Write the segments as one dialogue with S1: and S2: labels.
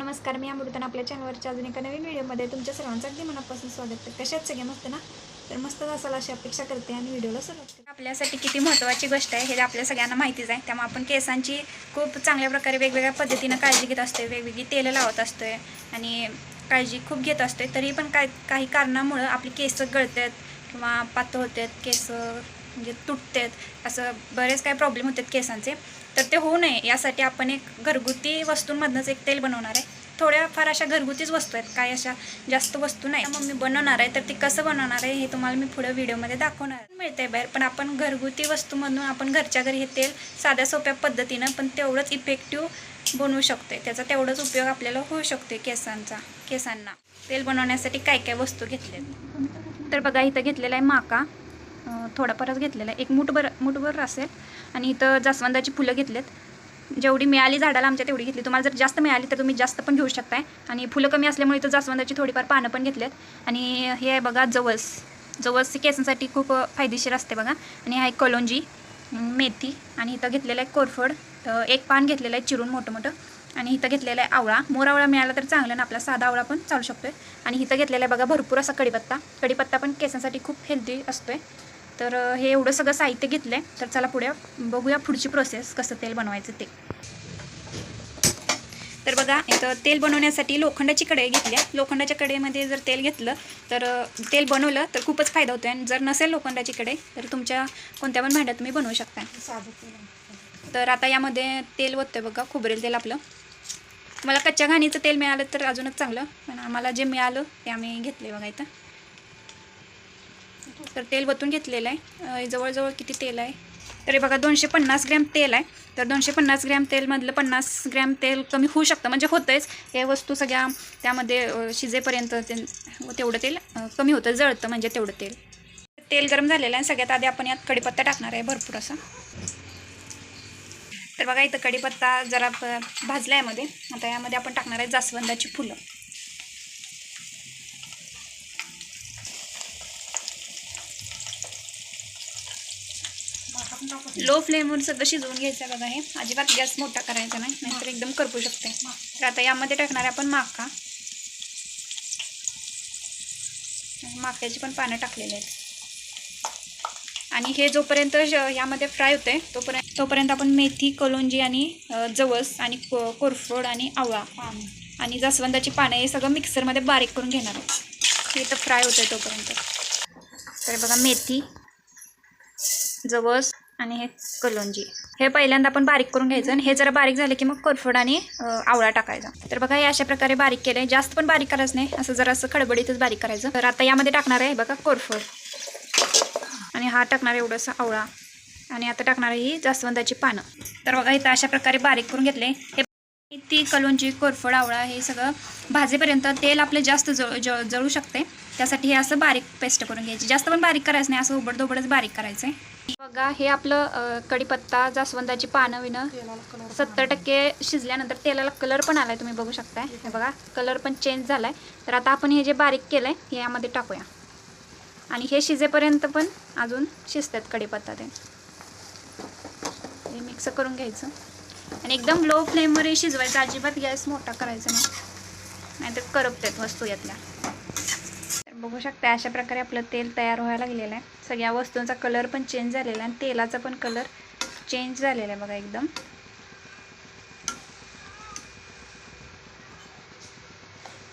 S1: नमस्कार मी अमृतन आपल्या चॅनलवरच्या अजून एका नवीन व्हिडिओमध्ये तुमच्या सर्वांचं अगदी मनापासून स्वागत आहे. कशात सगळे मस्त ना? तर मस्तच असाल अशी अपेक्षा करते आणि व्हिडिओला सुरुवात करते. आपल्यासाठी किती महत्त्वाची गोष्ट आहे हे आपल्या सगळ्यांना माहितीच आहे. त्यामुळे आपण केसांची खूप चांगल्या प्रकारे वेगवेगळ्या पद्धतीनं काळजी घेत असतोय वेगवेगळी तेलं लावत असतोय आणि काळजी खूप घेत असतोय. तरी पण काय काही कारणामुळं आपली केस गळतात किंवा पातळ होतात केस म्हणजे तुटतात असं बरेच काही प्रॉब्लेम होतात केसांचे. तर ते होऊ नये यासाठी आपण एक घरगुती वस्तूंमधनंच एक तेल बनवणार आहे. थोड्या फार अशा घरगुतीच वस्तू आहेत काय अशा जास्त वस्तू नाही. मग मी बनवणार आहे तर ते कसं बनवणार आहे हे तुम्हाला मी पुढे व्हिडिओमध्ये दाखवणार आहे. मिळते बाहेर पण आपण घरगुती वस्तूमधून आपण घरच्या घरी हे तेल साध्या सोप्या पद्धतीनं पण तेवढंच इफेक्टिव्ह बनवू शकते त्याचा तेवढाच उपयोग आपल्याला होऊ शकतो केसांचा केसांना. तेल बनवण्यासाठी काय काय वस्तू घेतल्यात तर बघा इथं घेतलेला आहे माका. थोडाफारच घेतलेला आहे. एक मुठभर मुठभर असेल. आणि इथं जास्वंदाची फुलं घेतलेत. जेवढी मिळाली झाडाला आमच्या तेवढी घेतली. तुम्हाला जर जास्त मिळाली तर तुम्ही जास्त पण घेऊ शकताय. आणि फुलं कमी असल्यामुळे इथं जास्वंदाची थोडीफार पानं पण घेतलेत. आणि हे आहे बघा जवस. जवस केसांसाठी खूप फायदेशीर असते बघा. आणि हा आहे कलोंजी मेथी आणि इथं घेतलेलं आहे कोरफड. तर एक पान घेतलेलं आहे चिरून मोठं मोठं. आणि इथं घेतलेला आहे आवळा. मोरावळा मिळाला तर चांगलं ना आपला साधा आवळा पण चालू शकतोय. आणि इथं घेतलेला आहे बघा भरपूर असा कढीपत्ता. कडीपत्ता पण केसांसाठी खूप हेल्दी असतोय. तर हे एवढं सगळं साहित्य घेतलं आहे तर चला पुढे बघूया पुढची प्रोसेस कसं तेल बनवायचं ते. तर बघा इथं तेल बनवण्यासाठी लोखंडाची कढई घेतली आहे. लोखंडाच्या कढईमध्ये जर तेल घेतलं तर तेल बनवलं तर खूपच फायदा होतो आणि जर नसेल लोखंडाची कढई तर तुमच्या कोणत्या पण भांड्यात तुम्ही बनवू शकता तर आता यामध्ये तेल ओततं बघा खोबरेल तेल आपलं. मला कच्च्या घाणीचं तेल मिळालं तर अजूनच चांगलं. पण आम्हाला जे मिळालं ते आम्ही घेतले बघा इथं. तर तेल वतून घेतलेलं आहे. जवळजवळ किती तेल आहे? तरी बघा दोनशे पन्नास ग्रॅम तेल आहे. तर दोनशे पन्नास ग्रॅम तेलमधलं पन्नास ग्रॅम तेल कमी होऊ शकतं. म्हणजे होतंच. हे वस्तू सगळ्या त्यामध्ये शिजेपर्यंत ते तेवढं तेल कमी होतं. जळतं म्हणजे तेवढं तेल. तेल गरम झालेलं आहे. सगळ्यात आधी आपण यात कढीपत्ता टाकणार आहे भरपूर असा. तर बघा इथं कढीपत्ता जरा भाजला आहे आता यामध्ये आपण टाकणार आहे जास्वंदाची फुलं. लो फ्लेमवर सगळं शिजवून घ्यायचं बघा हे. अजिबात गॅस मोठा करायचा नाही नाहीतर एकदम करपू शकते. तर आता यामध्ये टाकणार आहे आपण माका. माक्याची पण पानं टाकलेली आहेत. आणि हे जोपर्यंत श- यामध्ये फ्राय होते तोपर्यंत तोपर्यंत आपण मेथी कलोंजी आणि जवस आणि को कोरफड आणि आवळा आणि जास्वंदाची पानं हे सगळं मिक्सरमध्ये बारीक करून घेणार आहोत. हे तर फ्राय होतं तोपर्यंत. तर बघा मेथी जवस आणि हे कलोंजी. हे पहिल्यांदा आपण बारीक करून घ्यायचं आणि हे जरा बारीक झालं की मग कोरफड आणि आवळा टाकायचा. तर बघा हे अशा प्रकारे बारीक केलं आहे जास्त पण बारीक करायचं नाही. असं जरा असं खडबडीतच बारीक करायचं. तर आता यामध्ये टाकणार आहे बघा कोरफड. आणि हा टाकणार आहे एवढंसं आवळा. आणि आता टाकणार आहे ही जास्वंदाची पानं. तर बघा इथं अशा प्रकारे बारीक करून घेतले. हे ती कलोंजी कोरफड आवळा हे सगळं भाजेपर्यंत तेल आपलं जास्त जळ जळ जळू शकते. त्यासाठी हे असं बारीक पेस्ट करून घ्यायची. जास्त पण बारीक करायचं नाही. असं उबडदोबडच बारीक करायचं आहे बघा हे आपलं कडीपत्ता कढीपत्ता जास्वंदाची पानं विनं सत्तर टक्के शिजल्यानंतर तेलाला कलर पण आलाय तुम्ही बघू शकताय. हे बघा कलर पण चेंज झालाय. तर आता आपण हे जे बारीक केलंय हे यामध्ये टाकूया. आणि हे शिजेपर्यंत पण अजून शिजतात कढीपत्ता ते. हे मिक्स करून घ्यायचं. आणि एकदम लो फ्लेमवर हे शिजवायचं. अजिबात गॅस मोठा करायचा नाही. नाहीतर करपतात वस्तू यातल्या. बघू शकता अशा प्रकारे आपलं तेल तयार व्हायला लागलेलं आहे. सगळ्या वस्तूंचा कलर पण चेंज झालेला आहे आणि तेलाचा पण कलर चेंज झालेला आहे बघा एकदम.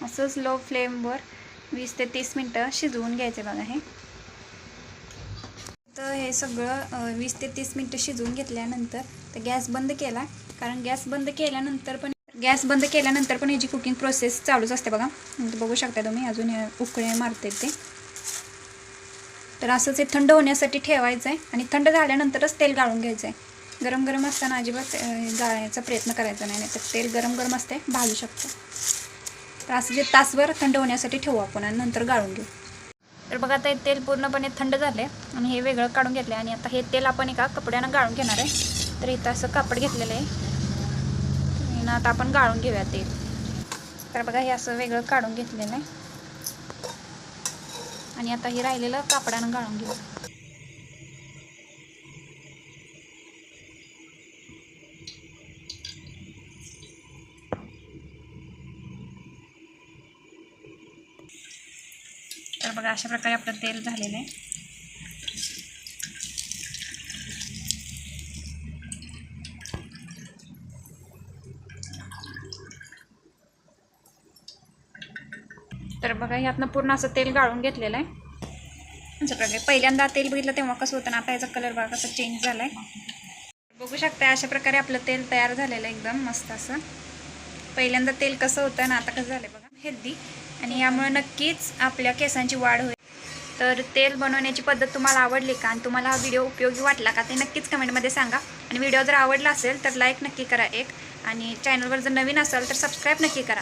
S1: असंच लो फ्लेमवर वीस ते तीस मिनटं शिजवून घ्यायचे बघा हे. तर हे सगळं वीस ते तीस मिनटं शिजवून घेतल्यानंतर तर गॅस बंद केला. कारण गॅस बंद केल्यानंतर पण गॅस बंद केल्यानंतर पण याची कुकिंग प्रोसेस चालूच असते बघा. बघू शकता तुम्ही अजून उकळे मारते ते. तर असंच हे थंड होण्यासाठी ठेवायचं आहे आणि थंड झाल्यानंतरच तेल गाळून घ्यायचं आहे गरम गरम असताना अजिबात गाळायचा प्रयत्न करायचा नाही नाही तर तेल गरम गरम असते भाजू शकतं. तर असं जे तासभर थंड होण्यासाठी ठेवू आपण आणि नंतर गाळून घेऊ. तर बघा आता हे तेल पूर्णपणे थंड झालं आहे आणि हे वेगळं काढून घेतलं आणि आता हे तेल आपण एका कपड्यानं गाळून घेणार आहे. तर इथं असं कापड घेतलेलं आहे. आणि आता आपण गाळून घेऊया ते. तर बघा हे असं वेगळं काढून घेतलेलं आहे. आणि आता हे राहिलेलं कापडानं गाळून घेऊ तर बघा अशा प्रकारे आपलं तेल झालेलं आहे. तर बघा ह्यातनं पूर्ण असं तेल गाळून घेतलेलं आहे. असं प्रकारे पहिल्यांदा तेल बघितलं तेव्हा कसं होतं ना आता याचा कलर बघा कसं चेंज झाला आहे बघू शकता अशा प्रकारे आपलं तेल तयार झालेलं आहे एकदम मस्त असं. पहिल्यांदा तेल कसं होतं ना आता कसं झालं बघा हेल्दी आणि यामुळे नक्कीच आपल्या केसांची वाढ होईल. तर तेल बनवण्याची पद्धत तुम्हाला आवडली का आणि तुम्हाला हा व्हिडिओ उपयोगी वाटला का ते नक्कीच कमेंटमध्ये सांगा. आणि व्हिडिओ जर आवडला असेल तर लाईक नक्की करा एक. आणि चॅनलवर जर नवीन असेल तर सबस्क्राईब नक्की करा.